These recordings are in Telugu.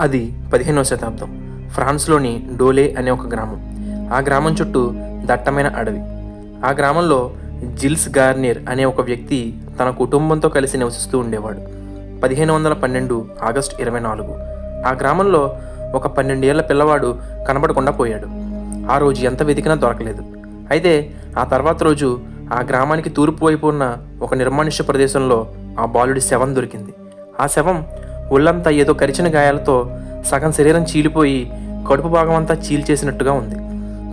అది పదిహేనవ శతాబ్దం. ఫ్రాన్స్లోని డోలే అనే ఒక గ్రామం. ఆ గ్రామం చుట్టూ దట్టమైన అడవి. ఆ గ్రామంలో జిల్స్ గార్నియర్ అనే ఒక వ్యక్తి తన కుటుంబంతో కలిసి నివసిస్తూ ఉండేవాడు. పదిహేను వందల పన్నెండు ఆగస్టు ఇరవై నాలుగు. ఆ గ్రామంలో ఒక పన్నెండేళ్ళ పిల్లవాడు కనబడకుండా పోయాడు. ఆ రోజు ఎంత వెతికినా దొరకలేదు. అయితే ఆ తర్వాత రోజు ఆ గ్రామానికి తూర్పు వైపు ఉన్న ఒక నిర్మానుష్య ప్రదేశంలో ఆ బాలుడి శవం దొరికింది. ఆ శవం ఒళ్ళంతా ఏదో కరిచిన గాయాలతో సగం శరీరం చీలిపోయి కడుపు భాగం అంతా చీల్చేసినట్టుగా ఉంది.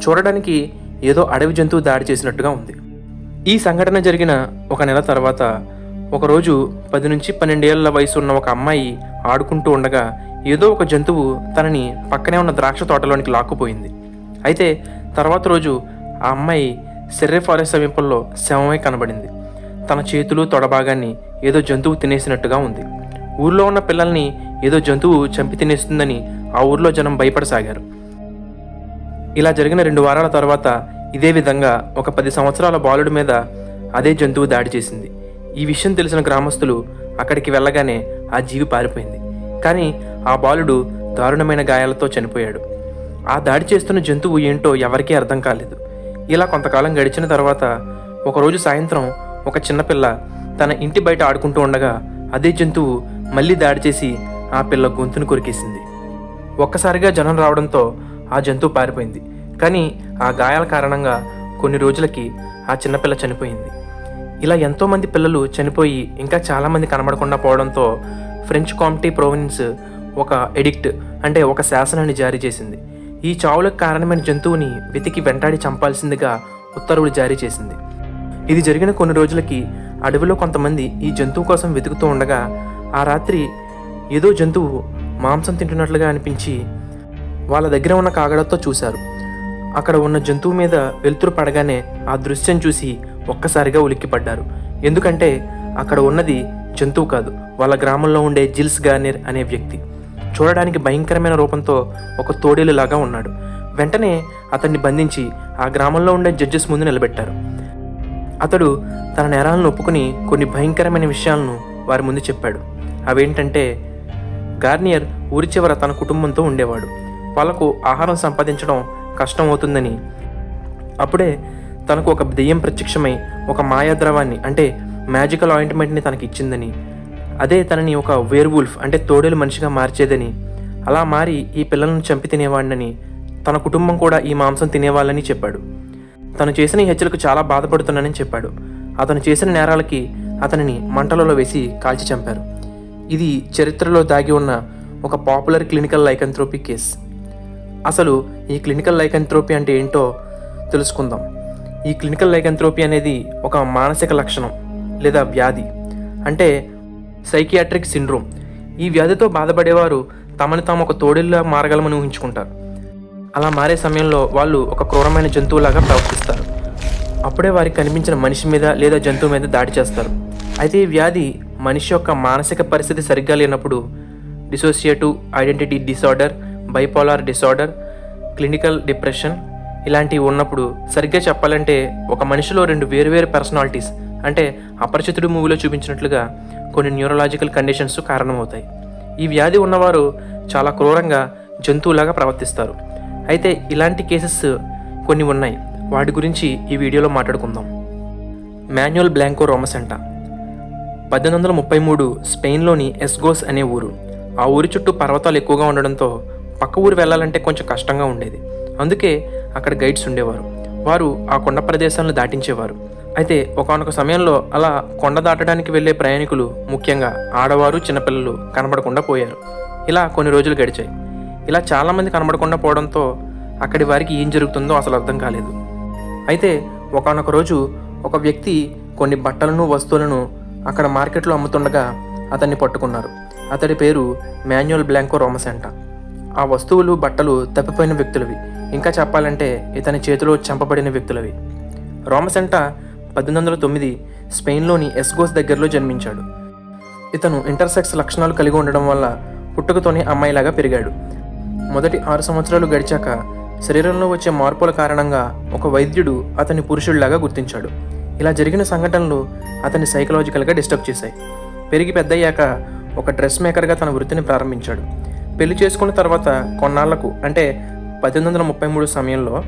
చూడడానికి ఏదో అడవి జంతువు దాడి చేసినట్టుగా ఉంది. ఈ సంఘటన జరిగిన ఒక నెల తర్వాత ఒకరోజు పది నుంచి పన్నెండేళ్ళ వయసు ఉన్న ఒక అమ్మాయి ఆడుకుంటూ ఉండగా ఏదో ఒక జంతువు తనని పక్కనే ఉన్న ద్రాక్ష తోటలోనికి లాక్కుపోయింది. అయితే తర్వాత రోజు ఆ అమ్మాయి సెర్రే ఫారెస్ట్ సమీపంలో శవమై కనబడింది. తన చేతులు తొడభాగాన్ని ఏదో జంతువు తినేసినట్టుగా ఉంది. ఊర్లో ఉన్న పిల్లల్ని ఏదో జంతువు చంపి తినేస్తుందని ఆ ఊర్లో జనం భయపడసాగారు. ఇలా జరిగిన రెండు వారాల తర్వాత ఇదే విధంగా ఒక పది సంవత్సరాల బాలుడి మీద అదే జంతువు దాడి చేసింది. ఈ విషయం తెలిసిన గ్రామస్తులు అక్కడికి వెళ్ళగానే ఆ జీవి పారిపోయింది. కానీ ఆ బాలుడు దారుణమైన గాయాలతో చనిపోయాడు. ఆ దాడి చేస్తున్న జంతువు ఏంటో ఎవరికీ అర్థం కాలేదు. ఇలా కొంతకాలం గడిచిన తర్వాత ఒకరోజు సాయంత్రం ఒక చిన్నపిల్ల తన ఇంటి బయట ఆడుకుంటూ ఉండగా అదే జంతువు మళ్ళీ దాడి చేసి ఆ పిల్ల గొంతును కొరికేసింది. ఒక్కసారిగా జనం రావడంతో ఆ జంతువు పారిపోయింది. కానీ ఆ గాయాల కారణంగా కొన్ని రోజులకి ఆ చిన్నపిల్ల చనిపోయింది. ఇలా ఎంతోమంది పిల్లలు చనిపోయి ఇంకా చాలామంది కనబడకుండా పోవడంతో ఫ్రెంచ్ కామిటీ ప్రొవిన్స్ ఒక ఎడిక్ట్ అంటే ఒక శాసనాన్ని జారీ చేసింది. ఈ చావులకు కారణమైన జంతువుని వెతికి వెంటాడి చంపాల్సిందిగా ఉత్తర్వులు జారీ చేసింది. ఇది జరిగిన కొన్ని రోజులకి అడవిలో కొంతమంది ఈ జంతువు కోసం వెతుకుతూ ఉండగా ఆ రాత్రి ఏదో జంతువు మాంసం తింటున్నట్లుగా అనిపించి వాళ్ళ దగ్గర ఉన్న కాగడతో చూశారు. అక్కడ ఉన్న జంతువు మీద వెలుతురు పడగానే ఆ దృశ్యం చూసి ఒక్కసారిగా ఉలిక్కిపడ్డారు. ఎందుకంటే అక్కడ ఉన్నది జంతువు కాదు వాళ్ళ గ్రామంలో ఉండే జిల్స్ గార్నిర్ అనే వ్యక్తి. చూడడానికి భయంకరమైన రూపంతో ఒక తోడేలులాగా ఉన్నాడు. వెంటనే అతన్ని బంధించి ఆ గ్రామంలో ఉండే జడ్జెస్ ముందు నిలబెట్టారు. అతడు తన నేరాలను ఒప్పుకుని కొన్ని భయంకరమైన విషయాలను వారి ముందు చెప్పాడు. అవేంటంటే గార్నియర్ ఊరి చివర తన కుటుంబంతో ఉండేవాడు. వాళ్ళకు ఆహారం సంపాదించడం కష్టం అవుతుందని అప్పుడే తనకు ఒక దెయ్యం ప్రత్యక్షమై ఒక మాయాద్రవాన్ని అంటే మ్యాజికల్ ఆయింట్మెంట్ని తనకి ఇచ్చిందని. అదే తనని ఒక వేర్వుల్ఫ్ అంటే తోడేలు మనిషిగా మార్చేదని. అలా మారి ఈ పిల్లలను చంపి తినేవాడినని. తన కుటుంబం కూడా ఈ మాంసం తినేవాళ్ళని చెప్పాడు. తను చేసిన ఈ చాలా బాధపడుతున్నానని చెప్పాడు. అతను చేసిన నేరాలకి అతనిని మంటలలో వేసి కాల్చి చంపారు. ఇది చరిత్రలో దాగి ఉన్న ఒక పాపులర్ క్లినికల్ లైకంథ్రోపీ కేస్. అసలు ఈ క్లినికల్ లైకంథ్రోపీ అంటే ఏంటో తెలుసుకుందాం. ఈ క్లినికల్ లైకంథ్రోపీ అనేది ఒక మానసిక లక్షణం లేదా వ్యాధి. అంటే సైకియాట్రిక్ సిండ్రోమ్. ఈ వ్యాధితో బాధపడేవారు తమని తాము ఒక తోడేళ్ళ మారగలమని ఊహించుకుంటారు. అలా మారే సమయంలో వాళ్ళు ఒక క్రూరమైన జంతువులాగా ప్రవర్తిస్తారు. అప్పుడే వారికి కనిపించిన మనిషి మీద లేదా జంతువు మీద దాడి చేస్తారు. అయితే ఈ వ్యాధి మనిషి యొక్క మానసిక పరిస్థితి సరిగ్గా లేనప్పుడు dissociative identity disorder bipolar disorder clinical depression ఇలాంటివి ఉన్నప్పుడు సరిగ్గా చెప్పాలంటే ఒక మనిషిలో రెండు వేరువేరు పర్సనాలిటీస్ అంటే అపరిచితుడు మూవీలో చూపించినట్లుగా కొన్ని న్యూరలాజికల్ కండిషన్స్ కారణమవుతాయి. ఈ వ్యాధి ఉన్నవారు చాలా క్రూరంగా జంతువులాగా ప్రవర్తిస్తారు. అయితే ఇలాంటి కేసెస్ కొన్ని ఉన్నాయి. వాటి గురించి ఈ వీడియోలో మాట్లాడుకుందాం. Manuel Blanco Romasanta. పద్దెనిమిది వందల ముప్పై మూడు స్పెయిన్లోని ఎస్గోస్ అనే ఊరు. ఆ ఊరి చుట్టూ పర్వతాలు ఎక్కువగా ఉండడంతో పక్క ఊరు వెళ్ళాలంటే కొంచెం కష్టంగా ఉండేది. అందుకే అక్కడ గైడ్స్ ఉండేవారు. వారు ఆ కొండ ప్రదేశాలను దాటించేవారు. అయితే ఒకానొక సమయంలో అలా కొండ దాటడానికి వెళ్ళే ప్రయాణికులు ముఖ్యంగా ఆడవారు చిన్నపిల్లలు కనబడకుండా పోయారు. ఇలా కొన్ని రోజులు గడిచాయి. ఇలా చాలామంది కనబడకుండా పోవడంతో అక్కడి వారికి ఏం జరుగుతుందో అసలు అర్థం కాలేదు. అయితే ఒకానొక రోజు ఒక వ్యక్తి కొన్ని బట్టలను వస్తువులను అక్కడ మార్కెట్లో అమ్ముతుండగా అతన్ని పట్టుకున్నారు. అతడి పేరు మాన్యువల్ బ్లాంకో రోమసెంట. ఆ వస్తువులు బట్టలు తప్పిపోయిన వ్యక్తులవి. ఇంకా చెప్పాలంటే ఇతని చేతిలో చంపబడిన వ్యక్తులవి. రోమసెంట పద్దెనిమిది వందల తొమ్మిది స్పెయిన్లోని ఎస్గోస్ దగ్గరలో జన్మించాడు. ఇతను ఇంటర్సెక్స్ లక్షణాలు కలిగి ఉండడం వల్ల పుట్టుకతోనే అమ్మాయిలాగా పెరిగాడు. మొదటి ఆరు సంవత్సరాలు గడిచాక శరీరంలో వచ్చే మార్పుల కారణంగా ఒక వైద్యుడు అతని పురుషుడిలాగా గుర్తించాడు. ఇలా జరిగిన సంఘటనలు అతన్ని సైకలాజికల్గా డిస్టర్బ్ చేశాయి. పెరిగి పెద్దయ్యాక ఒక డ్రెస్ మేకర్గా తన వృత్తిని ప్రారంభించాడు. పెళ్ళి చేసుకున్న తర్వాత కొన్నాళ్ళకు అంటే పద్దెనిమిది వందల ముప్పై మూడు సమయంలో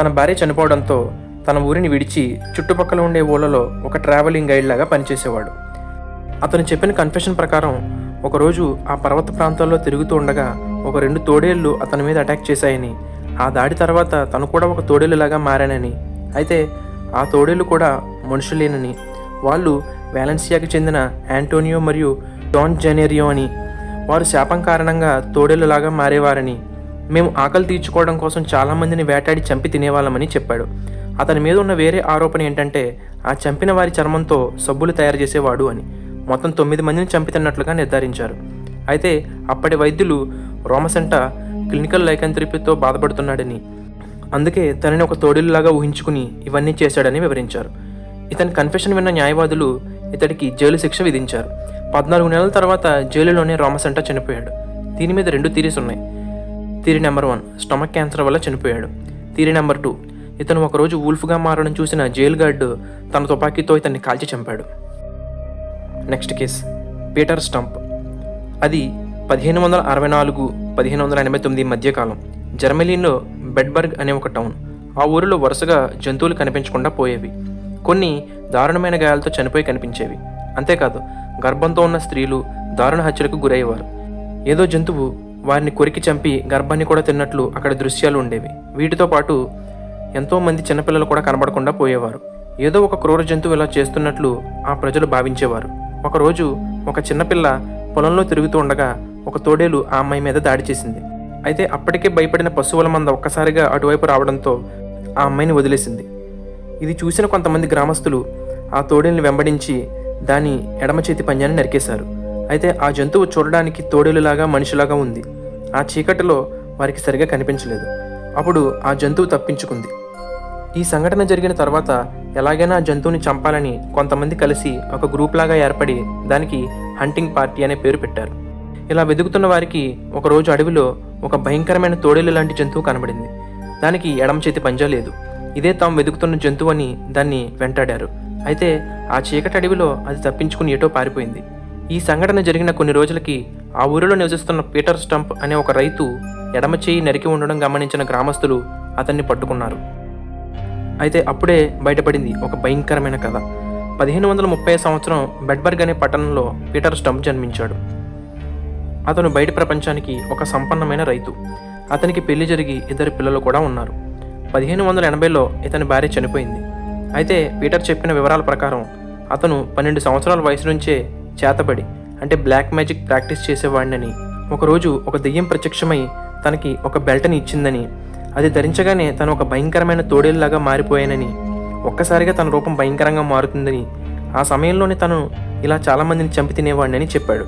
తన భార్య చనిపోవడంతో తన ఊరిని విడిచి చుట్టుపక్కల ఉండే ఊళ్ళలో ఒక ట్రావెలింగ్ గైడ్ లాగా పనిచేసేవాడు. అతను చెప్పిన కన్ఫెషన్ ప్రకారం ఒకరోజు ఆ పర్వత ప్రాంతాల్లో తిరుగుతూ ఉండగా ఒక రెండు తోడేళ్ళు అతని మీద అటాక్ చేశాయని ఆ దాడి తర్వాత తను కూడా ఒక తోడేలులాగా మారానని. అయితే ఆ తోడేళ్ళు కూడా మనుషులేనని. వాళ్ళు వ్యాలెన్సియాకి చెందిన యాంటోనియో మరియు డాన్ జెనేరియో అని. వారు శాపం కారణంగా తోడేళ్ళలాగా మారేవారని. మేము ఆకలి తీర్చుకోవడం కోసం చాలామందిని వేటాడి చంపి తినేవాళ్ళమని చెప్పాడు. అతని మీద ఉన్న వేరే ఆరోపణ ఏంటంటే ఆ చంపిన వారి చర్మంతో సబ్బులు తయారు చేసేవాడు అని. మొత్తం తొమ్మిది మందిని చంపితున్నట్లుగా నిర్ధారించారు. అయితే అప్పటి వైద్యులు రోమసెంట క్లినికల్ లైకంత్రిపితో బాధపడుతున్నాడని. అందుకే తనని ఒక తోడిల్లాగా ఊహించుకుని ఇవన్నీ చేశాడని వివరించారు. ఇతని కన్ఫెషన్ విన్న న్యాయవాదులు ఇతడికి జైలు శిక్ష విధించారు. పద్నాలుగు నెలల తర్వాత జైలులోనే రామసంట చనిపోయాడు. దీని మీద రెండు థీరీస్ ఉన్నాయి. Theory number one stomach cancer వల్ల చనిపోయాడు. థీరీ నెంబర్ టూ ఇతను ఒకరోజు వూల్ఫ్గా మారడం చూసిన జైలు గార్డు తన తుపాకీతో ఇతన్ని కాల్చి చంపాడు. నెక్స్ట్ కేస్ పీటర్ స్టంప్ అది పదిహేను వందల అరవై నాలుగు పదిహేను వందల ఎనభై తొమ్మిది మధ్యకాలం. జర్మనీలో బెడ్బర్గ్ అనే ఒక టౌన్. ఆ ఊరిలో వరుసగా జంతువులు కనిపించకుండా పోయేవి. కొన్ని దారుణమైన గాయాలతో చనిపోయి కనిపించేవి. అంతేకాదు గర్భంతో ఉన్న స్త్రీలు దారుణ హత్యలకు గురయ్యేవారు. ఏదో జంతువు వారిని కొరికి చంపి గర్భాన్ని కూడా తిన్నట్లు అక్కడ దృశ్యాలు ఉండేవి. వీటితో పాటు ఎంతో మంది చిన్నపిల్లలు కూడా కనబడకుండా పోయేవారు. ఏదో ఒక క్రూర జంతువు ఇలా చేస్తున్నట్లు ఆ ప్రజలు భావించేవారు. ఒకరోజు ఒక చిన్నపిల్ల పొలంలో తిరుగుతూ ఉండగా ఒక తోడేలు ఆ అమ్మాయి మీద దాడి చేసింది. అయితే అప్పటికే భయపడిన పశువుల మంద ఒక్కసారిగా అటువైపు రావడంతో ఆ అమ్మాయిని వదిలేసింది. ఇది చూసిన కొంతమంది గ్రామస్తులు ఆ తోడేల్ని వెంబడించి దాని ఎడమ చేతి పంజాన్ని నరికేశారు. అయితే ఆ జంతువు చూడడానికి తోడేలులాగా మనిషిలాగా ఉంది. ఆ చీకటిలో వారికి సరిగా కనిపించలేదు. అప్పుడు ఆ జంతువు తప్పించుకుంది. ఈ సంఘటన జరిగిన తర్వాత ఎలాగైనా ఆ జంతువుని చంపాలని కొంతమంది కలిసి ఒక గ్రూప్ లాగా ఏర్పడి దానికి హంటింగ్ పార్టీ అనే పేరు పెట్టారు. ఇలా వెతుకుతున్న వారికి ఒకరోజు అడవిలో ఒక భయంకరమైన తోడేలు లాంటి జంతువు కనబడింది. దానికి ఎడమ చేతి పంజా లేదు. ఇదే తాము వెతుకుతున్న జంతువు అని దాన్ని వెంటాడారు. అయితే ఆ చీకటి అడవిలో అది తప్పించుకుని ఎటో పారిపోయింది. ఈ సంఘటన జరిగిన కొన్ని రోజులకి ఆ ఊరిలో నివసిస్తున్న పీటర్ స్టంప్ అనే ఒక రైతు ఎడమ చేయి నరికి ఉండడం గమనించిన గ్రామస్తులు అతన్ని పట్టుకున్నారు. అయితే అప్పుడే బయటపడింది ఒక భయంకరమైన కథ. పదిహేను వందల ముప్పై సంవత్సరం బెడ్బర్గ్ అనే పట్టణంలో పీటర్ స్టంప్ జన్మించాడు. అతను బయట ప్రపంచానికి ఒక సంపన్నమైన రైతు. అతనికి పెళ్ళి జరిగి ఇద్దరు పిల్లలు కూడా ఉన్నారు. పదిహేను వందల ఎనభైలో ఇతని భార్య చనిపోయింది. అయితే పీటర్ చెప్పిన వివరాల ప్రకారం అతను పన్నెండు సంవత్సరాల వయసు నుంచే చేతబడి అంటే బ్లాక్ మ్యాజిక్ ప్రాక్టీస్ చేసేవాడినని ఒకరోజు ఒక దెయ్యం ప్రత్యక్షమై తనకి ఒక బెల్ట్ని ఇచ్చిందని అది ధరించగానే తను ఒక భయంకరమైన తోడేలులాగా మారిపోయానని ఒక్కసారిగా తన రూపం భయంకరంగా మారుతుందని ఆ సమయంలోనే తను ఇలా చాలామందిని చంపి తినేవాడినని చెప్పాడు.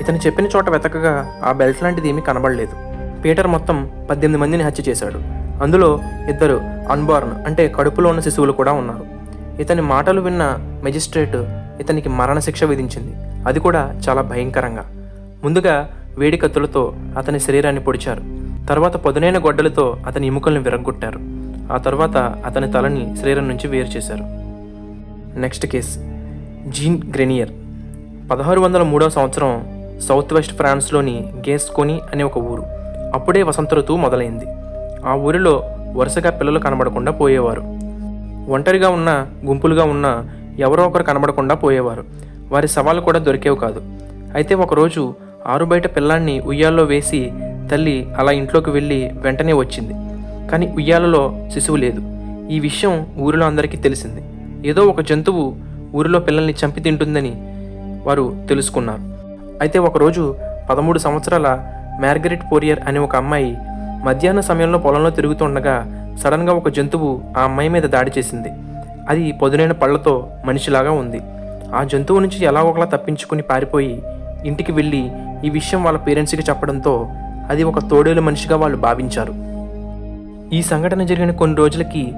ఇతను చెప్పిన చోట వెతకగా ఆ బెల్ట్ లాంటిది ఏమీ కనబడలేదు. పీటర్ మొత్తం పద్దెనిమిది మందిని హత్య చేశాడు. అందులో ఇద్దరు అన్బార్న్ అంటే కడుపులో ఉన్న శిశువులు కూడా ఉన్నారు. ఇతని మాటలు విన్న మెజిస్ట్రేట్ ఇతనికి మరణశిక్ష విధించింది. అది కూడా చాలా భయంకరంగా. ముందుగా వేడి కత్తులతో అతని శరీరాన్ని పొడిచారు. తర్వాత పదునైన గొడ్డలతో అతని ఎముకల్ని విరగ్గొట్టారు. ఆ తర్వాత అతని తలని శరీరం నుంచి వేరు చేశారు. Next case. Jean Grenier. పదహారు వందల మూడవ సంవత్సరం సౌత్ వెస్ట్ ఫ్రాన్స్లోని గేస్కోని అనే ఒక ఊరు. అప్పుడే వసంత ఋతువు మొదలైంది. ఆ ఊరిలో వరుసగా పిల్లలు కనబడకుండా పోయేవారు. ఒంటరిగా ఉన్న గుంపులుగా ఉన్న ఎవరో ఒకరు కనబడకుండా పోయేవారు. వారి సవాలు కూడా దొరికేవి కాదు. అయితే ఒకరోజు ఆరు బయట పిల్లాన్ని ఉయ్యాల్లో వేసి తల్లి అలా ఇంట్లోకి వెళ్ళి వెంటనే వచ్చింది. కానీ ఉయ్యాలలో శిశువు లేదు. ఈ విషయం ఊరిలో అందరికీ తెలిసింది. ఏదో ఒక జంతువు ఊరిలో పిల్లల్ని చంపి తింటుందని వారు తెలుసుకున్నారు. అయితే ఒకరోజు పదమూడు సంవత్సరాల మార్గరెట్ పోరియర్ అనే ఒక అమ్మాయి మధ్యాహ్న సమయంలో పొలంలో తిరుగుతుండగా సడన్గా ఒక జంతువు ఆ అమ్మాయి మీద దాడి చేసింది. అది పొదునైన పళ్ళతో మనిషిలాగా ఉంది. ఆ జంతువు నుంచి ఎలా ఒకలా తప్పించుకుని పారిపోయి ఇంటికి వెళ్ళి ఈ విషయం వాళ్ళ పేరెంట్స్కి చెప్పడంతో అది ఒక తోడేలు మనిషిగా వాళ్ళు భావించారు. ఈ సంఘటన జరిగిన కొన్ని రోజులకి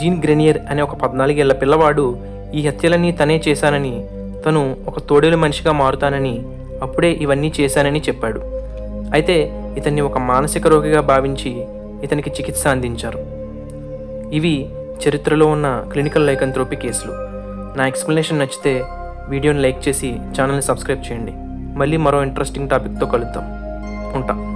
జీన్ గ్రెనియర్ అనే ఒక పద్నాలుగేళ్ళ పిల్లవాడు ఈ హత్యలన్నీ తనే చేశానని తను ఒక తోడేలు మనిషిగా మారుతానని అప్పుడే ఇవన్నీ చేశానని చెప్పాడు. అయితే ఇతన్ని ఒక మానసిక రోగిగా భావించి ఇతనికి చికిత్స అందించారు. ఇవి చరిత్రలో ఉన్న క్లినికల్ లైకంథ్రోపీ కేసులు. నా ఎక్స్ప్లెనేషన్ నచ్చితే వీడియోని లైక్ చేసి ఛానల్ని సబ్స్క్రైబ్ చేయండి. మళ్ళీ మరో ఇంట్రెస్టింగ్ టాపిక్తో కలుద్దాం. ఉంటా.